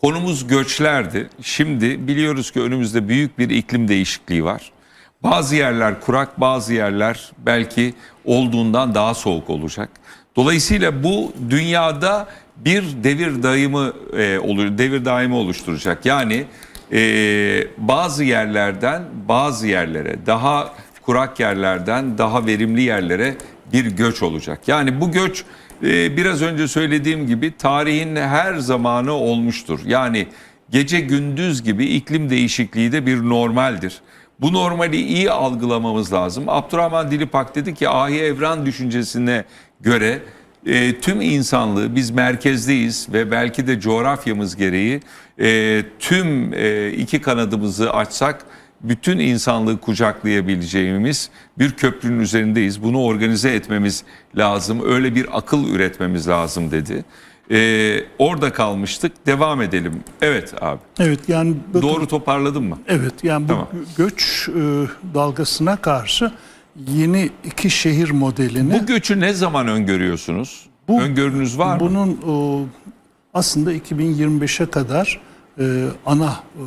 Konumuz göçlerdi. Şimdi biliyoruz ki önümüzde büyük bir iklim değişikliği var. Bazı yerler kurak, bazı yerler belki olduğundan daha soğuk olacak. Dolayısıyla bu dünyada bir devir daimı e, olur, devir daimi oluşturacak. Yani e, bazı yerlerden bazı yerlere, daha kurak yerlerden daha verimli yerlere bir göç olacak. Yani bu göç e, biraz önce söylediğim gibi tarihin her zamanı olmuştur. Yani gece gündüz gibi iklim değişikliği de bir normaldir. Bu normali iyi algılamamız lazım. Abdurrahman Dilipak dedi ki ahi evren düşüncesine göre e, tüm insanlığı biz merkezdeyiz ve belki de coğrafyamız gereği e, tüm e, iki kanadımızı açsak bütün insanlığı kucaklayabileceğimiz bir köprünün üzerindeyiz. Bunu organize etmemiz lazım. Öyle bir akıl üretmemiz lazım dedi. Ee, orada kalmıştık. Devam edelim. Evet abi. Evet yani bakın- Doğru toparladın mı? Evet yani bu Tamam. göç e, dalgasına karşı yeni iki şehir modelini Bu göçü ne zaman öngörüyorsunuz? Bu- Öngörünüz var mı? bunun e, aslında 2025'e kadar e, ana e,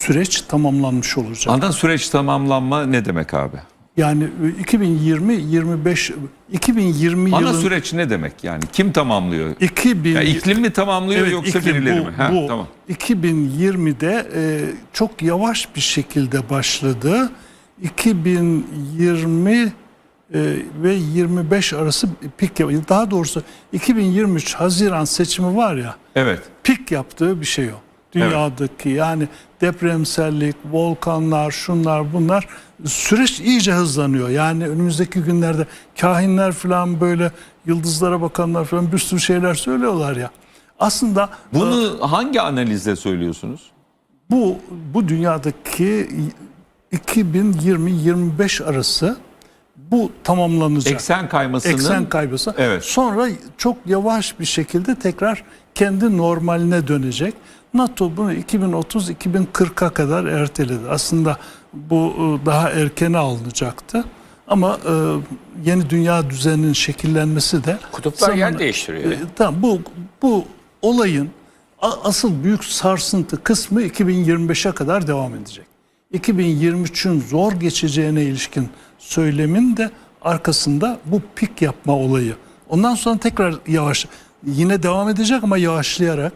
süreç tamamlanmış olacak. Ana süreç tamamlanma ne demek abi? Yani e, 2020 25 2020 Ana yılın süreç ne demek yani? Kim tamamlıyor? 2000 Ya iklim mi tamamlıyor Evet, yoksa iklim birileri bu- mi? Ha, bu tamam. 2020'de e, çok yavaş bir şekilde başladı. 2020 e, ve 25 arası pik yapıyor. Daha doğrusu 2023 Haziran seçimi var ya Evet. pik yaptığı bir şey o. Dünyadaki yani depremsellik, volkanlar, şunlar bunlar süreç iyice hızlanıyor. Yani önümüzdeki günlerde kahinler falan böyle yıldızlara bakanlar falan bir sürü şeyler söylüyorlar ya. Aslında Bunu hangi analizle söylüyorsunuz? bu bu dünyadaki 2020-25 arası bu tamamlanacak. Eksen kaymasının Eksen kaybısı. Evet. Sonra çok yavaş bir şekilde tekrar kendi normaline dönecek. NATO bunu 2030-2040'a kadar erteledi. Aslında bu e, daha erkene alınacaktı. Ama e, yeni dünya düzeninin şekillenmesi de Kutuplar yer zamanla- değiştiriyor. e, tamam bu bu olayın asıl büyük sarsıntı kısmı 2025'e kadar devam edecek. 2023'ün zor geçeceğine ilişkin söylemin de arkasında bu pik yapma olayı. Ondan sonra tekrar yavaş yine devam edecek ama yavaşlayarak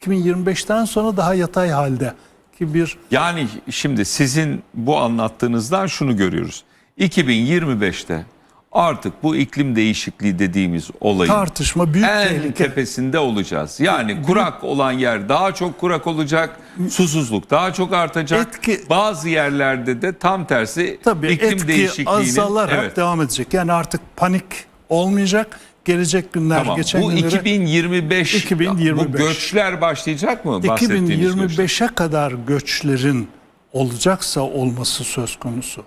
2025'ten sonra daha yatay halde ki bir Yani şimdi sizin bu anlattığınızdan şunu görüyoruz. 2025'te artık bu iklim değişikliği dediğimiz olayın tartışma büyük en tehlike. tepesinde olacağız. Yani kurak olan yer daha çok kurak olacak, susuzluk daha çok artacak. Etki- Bazı yerlerde de tam tersi Tabii iklim etki değişikliğinin azalarak evet. devam edecek. Yani artık panik olmayacak. Gelecek günler, Tamam. geçen Bu günleri 2025, 2025. bu göçler başlayacak mı? bahsettiğiniz göçler? 2025'e kadar göçlerin olacaksa olması söz konusu.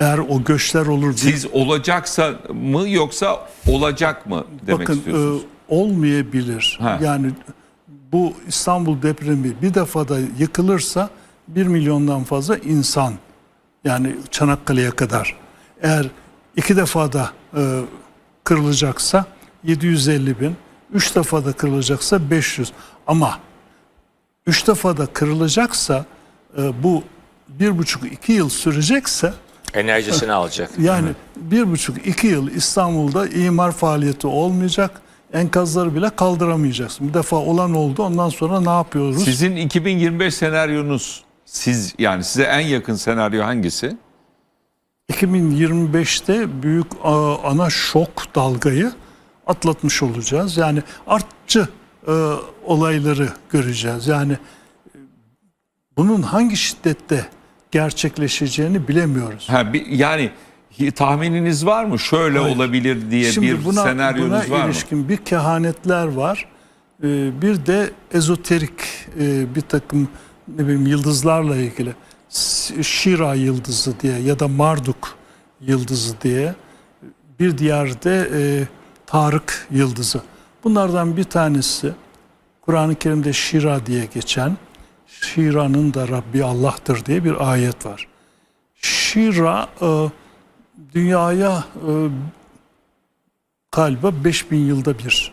Eğer o göçler olur diye Siz olacaksa mı yoksa olacak mı demek bakın istiyorsunuz? e, olmayabilir. Ha. Yani bu İstanbul depremi bir defada yıkılırsa 1 milyondan fazla insan yani Çanakkale'ye kadar eğer iki defada e, kırılacaksa 750 bin, üç defada kırılacaksa 500 ama üç defada kırılacaksa e, bu bir buçuk iki yıl sürecekse Enerjisini alacak. yani bir buçuk iki yıl İstanbul'da imar faaliyeti olmayacak. Enkazları bile kaldıramayacaksın. Bir defa olan oldu. Ondan sonra ne yapıyoruz? Sizin 2025 senaryonuz siz yani size en yakın senaryo hangisi? 2025'te büyük ana şok dalgayı atlatmış olacağız. Yani artçı e, olayları göreceğiz. Yani e, bunun hangi şiddette gerçekleşeceğini bilemiyoruz. Ha, bir, yani tahmininiz var mı? Şöyle Hayır. olabilir diye Şimdi bir buna, senaryonuz buna var mı? ilişkin bir kehanetler var. Ee, bir de ezoterik e, bir takım ne bileyim yıldızlarla ilgili Şira yıldızı diye ya da Marduk yıldızı diye bir diğerde e, Tarık yıldızı. Bunlardan bir tanesi Kur'an-ı Kerim'de Şira diye geçen Şira'nın da Rabbi Allah'tır diye bir ayet var. Şira e, dünyaya e, galiba 5000 yılda bir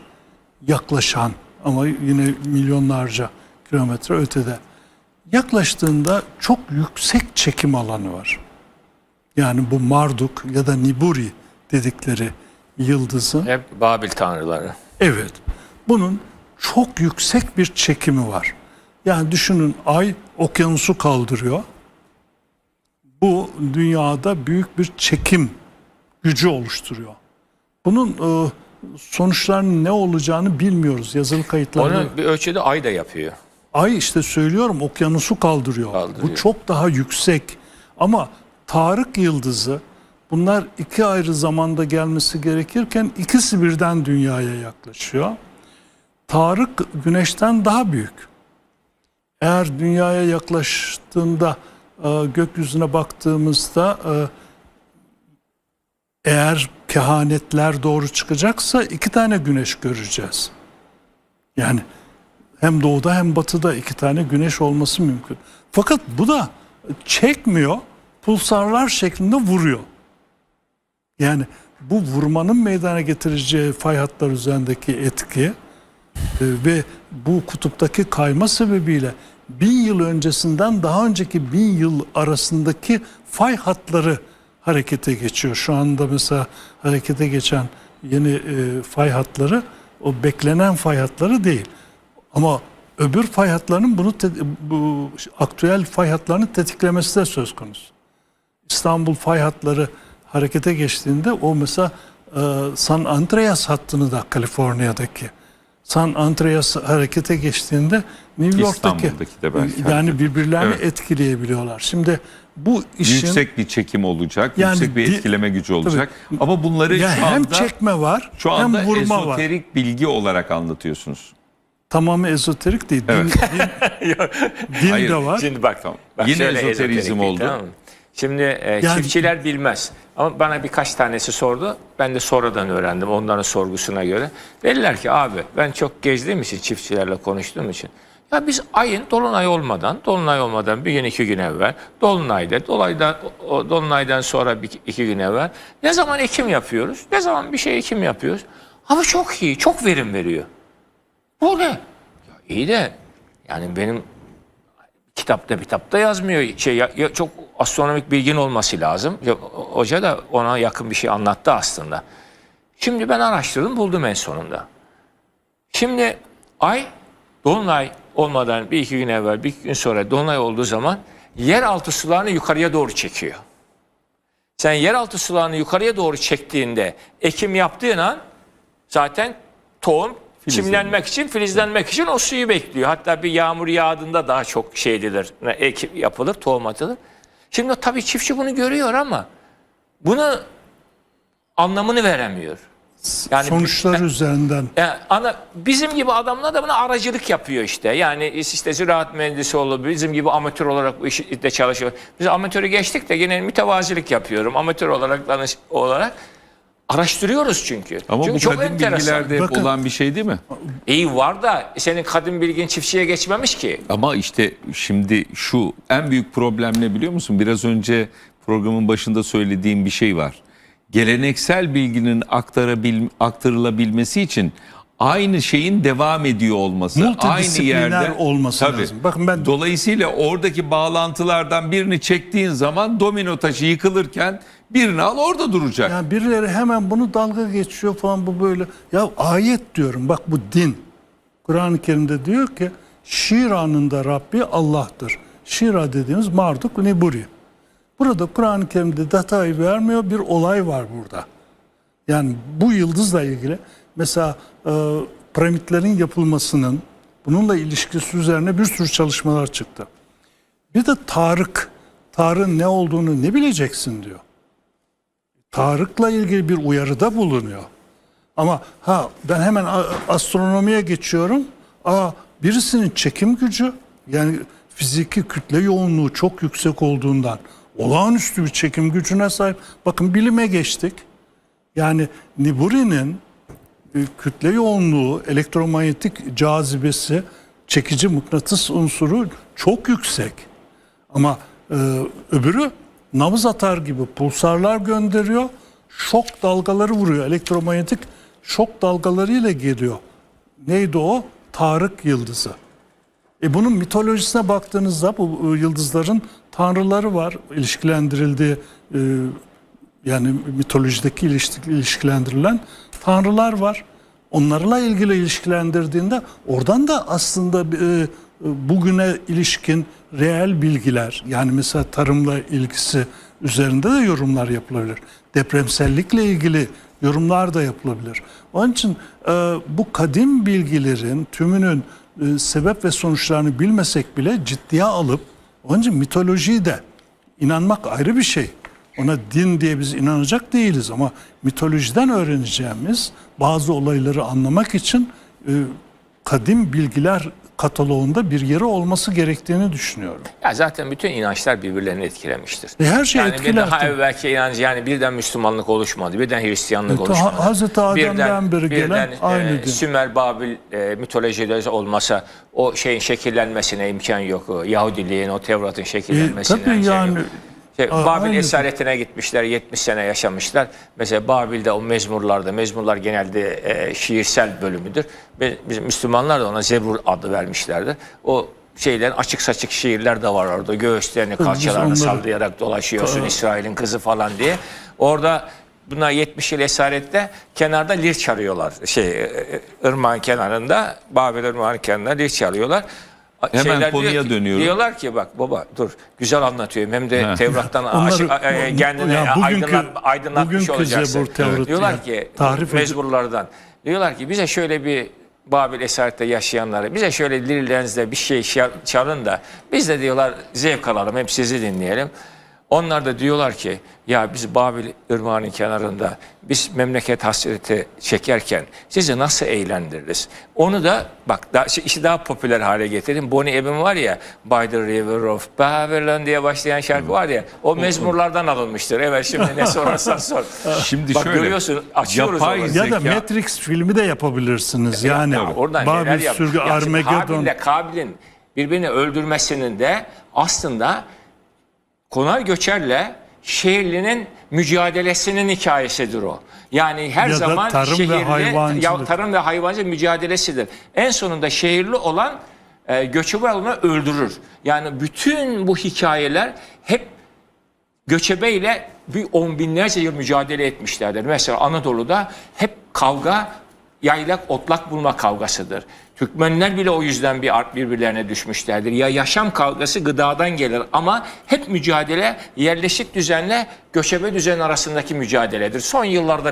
yaklaşan ama yine milyonlarca kilometre ötede. Yaklaştığında çok yüksek çekim alanı var. Yani bu Marduk ya da Niburi dedikleri yıldızın Hep Babil tanrıları. Evet. Bunun çok yüksek bir çekimi var. Yani düşünün ay okyanusu kaldırıyor. Bu dünyada büyük bir çekim gücü oluşturuyor. Bunun e, sonuçlarının ne olacağını bilmiyoruz. Yazılı kayıtlarda. Onu bir ölçüde ay da yapıyor. Ay işte söylüyorum okyanusu kaldırıyor. Kaldırıyor. Bu çok daha yüksek. Ama Tarık yıldızı bunlar iki ayrı zamanda gelmesi gerekirken ikisi birden dünyaya yaklaşıyor. Tarık güneşten daha büyük. Eğer dünyaya yaklaştığında e, gökyüzüne baktığımızda e, eğer kehanetler doğru çıkacaksa iki tane güneş göreceğiz. Yani hem doğuda hem batıda iki tane güneş olması mümkün. Fakat bu da çekmiyor, pulsarlar şeklinde vuruyor. Yani bu vurmanın meydana getireceği fay hatlar üzerindeki etki e, ve bu kutuptaki kayma sebebiyle bin yıl öncesinden daha önceki bin yıl arasındaki fay hatları harekete geçiyor. Şu anda mesela harekete geçen yeni e, fay hatları o beklenen fay hatları değil. Ama öbür fay hatlarının bunu bu aktüel fay hatlarını tetiklemesi de söz konusu. İstanbul fay hatları harekete geçtiğinde o mesela e, San Andreas hattını da Kaliforniya'daki San Andreas harekete geçtiğinde New York'taki de belki yani birbirlerini Evet. etkileyebiliyorlar. Şimdi bu işin Yüksek bir çekim olacak, Yani yüksek bir etkileme gücü olacak. Ama bunları ya şu hem anda çekme var şu anda hem vurma var. ezoterik bilgi olarak anlatıyorsunuz. Tamamı ezoterik değil. Din, Evet. din, din Hayır, de var. Şimdi bak, Tamam. bak Yine şöyle ezoterizm ezoterik değil, oldu. mı? Şimdi e, Yani- çiftçiler bilmez. Ama bana birkaç tanesi sordu. Ben de sonradan öğrendim onların sorgusuna göre. Dediler ki abi ben çok gezdiğim için çiftçilerle konuştuğum için. Ya biz ayın dolunay olmadan, dolunay olmadan bir gün iki gün evvel, dolunayda, dolaydan, o dolunaydan sonra bir, iki gün evvel ne zaman ekim yapıyoruz, ne zaman bir şey ekim yapıyoruz. Abi çok iyi, çok verim veriyor. Bu ne? Ya iyi de yani benim kitapta kitapta yazmıyor. Şey ya, ya çok astronomik bilgin olması lazım. Ya, o- hoca da ona yakın bir şey anlattı aslında. Şimdi ben araştırdım buldum en sonunda. Şimdi ay dolunay olmadan bir iki gün evvel bir gün sonra dolunay olduğu zaman yeraltı sularını yukarıya doğru çekiyor. Sen yeraltı sularını yukarıya doğru çektiğinde ekim yaptığın an zaten tohum çimlenmek için, filizlenmek için o suyu bekliyor. Hatta bir yağmur yağdığında daha çok şey edilir, ekim yapılır, tohum atılır. Şimdi tabii çiftçi bunu görüyor ama bunu anlamını veremiyor. Yani Sonuçlar üzerinden yani ana bizim gibi adamlar da buna aracılık yapıyor işte. Yani işte ziraat mühendisi olur, bizim gibi amatör olarak bu işte çalışıyor. Biz amatörü geçtik de yine mütevazilik yapıyorum. Amatör olarak olarak araştırıyoruz çünkü. Ama çünkü bu çok kadim enteresan. bilgilerde hep Bakın- olan bir şey değil mi? İyi var da senin kadın bilgin çiftçiye geçmemiş ki. Ama işte şimdi şu en büyük problem ne biliyor musun? Biraz önce programın başında söylediğim bir şey var. Geleneksel bilginin aktarabil, aktarılabilmesi için aynı şeyin devam ediyor olması. Aynı Multidisipliner yerde olması lazım. Bakın ben- Dolayısıyla oradaki bağlantılardan birini çektiğin zaman domino taşı yıkılırken birini al orada duracak. Yani birileri hemen bunu dalga geçiyor falan bu böyle. Ya ayet diyorum bak bu din. Kur'an-ı Kerim'de diyor ki Şira'nın da Rabbi Allah'tır. Şira dediğimiz Marduk Neburi. Burada Kur'an-ı Kerim'de detayı vermiyor bir olay var burada. Yani bu yıldızla ilgili mesela e, piramitlerin yapılmasının bununla ilişkisi üzerine bir sürü çalışmalar çıktı. Bir de Tarık, Tarık'ın ne olduğunu ne bileceksin diyor. Tarık'la ilgili bir uyarıda bulunuyor. Ama ha ben hemen astronomiye geçiyorum. Aa birisinin çekim gücü yani fiziki kütle yoğunluğu çok yüksek olduğundan olağanüstü bir çekim gücüne sahip. Bakın bilime geçtik. Yani Niburi'nin e, kütle yoğunluğu, elektromanyetik cazibesi, çekici mıknatıs unsuru çok yüksek. Ama e, öbürü nabız atar gibi pulsarlar gönderiyor. Şok dalgaları vuruyor. Elektromanyetik şok dalgalarıyla geliyor. Neydi o? Tarık yıldızı. E bunun mitolojisine baktığınızda bu e, yıldızların tanrıları var. ilişkilendirildiği e, yani mitolojideki ilişki- ilişkilendirilen tanrılar var. Onlarla ilgili ilişkilendirdiğinde oradan da aslında e, bugüne ilişkin reel bilgiler yani mesela tarımla ilgisi üzerinde de yorumlar yapılabilir. Depremsellikle ilgili yorumlar da yapılabilir. Onun için e, bu kadim bilgilerin tümünün e, sebep ve sonuçlarını bilmesek bile ciddiye alıp onun için mitolojiyi de inanmak ayrı bir şey. Ona din diye biz inanacak değiliz ama mitolojiden öğreneceğimiz bazı olayları anlamak için e, kadim bilgiler kataloğunda bir yeri olması gerektiğini düşünüyorum. Ya zaten bütün inançlar birbirlerini etkilemiştir. E her şey yani etkiler daha evvelki inancı yani birden Müslümanlık oluşmadı, birden Hristiyanlık E, ta- oluşmadı. Hazreti Adem'den beri gelen aynı e, din. Sümer Babil e, mitolojileri olmasa o şeyin şekillenmesine imkan yok. Yahudiliğin, o Tevrat'ın şekillenmesine. E, tabii şey yani- yok. Şey, A- Babil aynı. esaretine gitmişler, 70 sene yaşamışlar. Mesela Babil'de o mezmurlarda, mezmurlar genelde e, şiirsel bölümüdür. Bizim Müslümanlar da ona Zebur adı vermişlerdir. O şeylerin açık saçık şiirler de var orada. Göğüslerini kalçalarını sallayarak dolaşıyorsun İsrail'in kızı falan diye. Orada buna 70 yıl esarette kenarda lir çalıyorlar. Şey e, e, ırmağın kenarında, Babil ırmağın kenarında lir çalıyorlar. Hemen konuya diyor ki- dönüyorum. Diyorlar ki bak baba dur güzel anlatıyorum hem de Ha. Tevrat'tan Onları- e, kendine ya bugünkü- aydınlat, aydınlatmış olacaksın. Tevrat Diyorlar yani ki tarif mezburlardan. Diyorlar ki bize şöyle bir Babil esarette yaşayanlara bize şöyle Lirlenz'de bir şey çalın da biz de diyorlar zevk alalım hep sizi dinleyelim. Onlar da diyorlar ki ya biz Babil ırmağının kenarında biz memleket hasreti çekerken sizi nasıl eğlendiririz? Onu da bak daha, işi daha popüler hale getirin. Bonnie Emin var ya By the River of Babylon diye başlayan şarkı var ya o mezmurlardan alınmıştır. Evet şimdi ne sorarsan sor. Şimdi Bak şöyle, görüyorsun açıyoruz yapay. Ya da Matrix filmi de yapabilirsiniz. Yani Oradan Babil sürgü Ya Armageddon. Habil'le Kabil'in birbirini öldürmesinin de aslında Konar Göçer'le Şehirli'nin mücadelesinin hikayesidir o. Yani her Ya zaman tarım ve şehirli, hayvancılık. ya tarım ve hayvancılık mücadelesidir. En sonunda şehirli olan e, göçebe olanı öldürür. Yani bütün bu hikayeler hep göçebeyle bir on binlerce yıl mücadele etmişlerdir. Mesela Anadolu'da hep kavga yaylak otlak bulma kavgasıdır. Türkmenler bile o yüzden bir birbirlerine düşmüşlerdir. Ya yaşam kavgası gıdadan gelir ama hep mücadele yerleşik düzenle göçebe düzen arasındaki mücadeledir. Son yıllarda